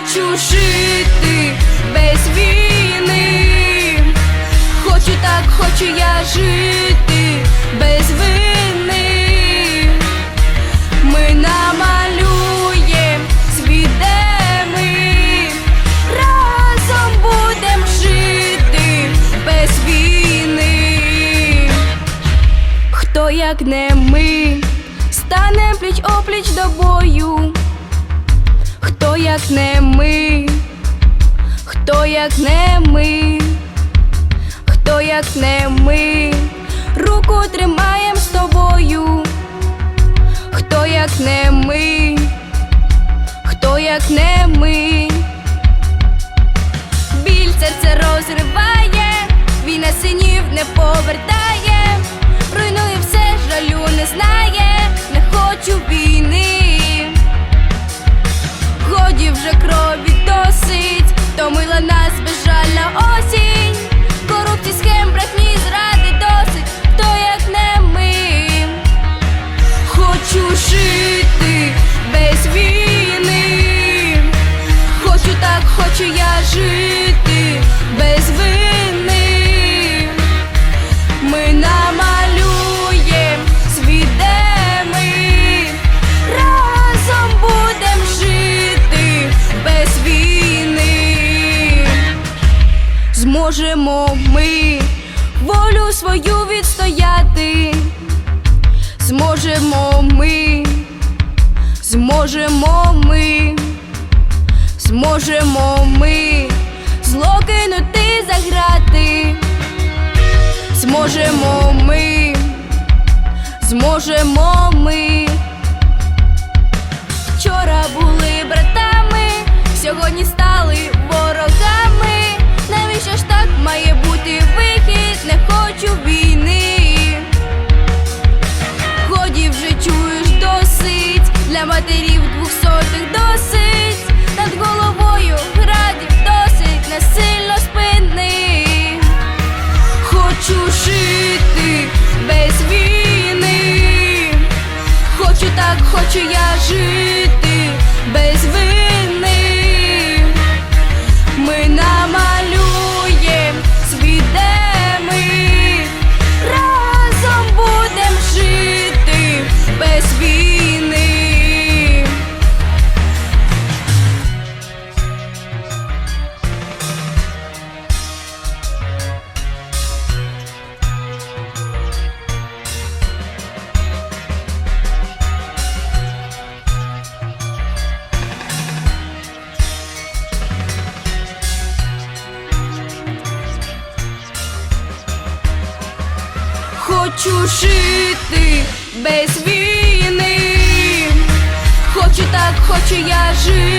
Хочу жити без війни. Хочу так, хочу я жити без вини. Ми намалюєм світ, де ми разом будем жити без війни. Хто як не ми, стане пліч опліч до бою. Хто як не ми, хто як не ми, хто як не ми, руку тримаєм з тобою. Хто як не ми, хто як не ми, біль серце розриває, війна синів не повертає, руйнує все, жалю не знає, Зможемо ми волю свою відстояти. Зможемо ми, зможемо ми, зможемо ми зло кинути заграти. Зможемо ми, зможемо для матерів двохсотих досить. Над головою градів досить насильно спини. Хочу жити без війни. Хочу так, хочу я жити Хочу жити без війни. Хочу так, хочу я жити.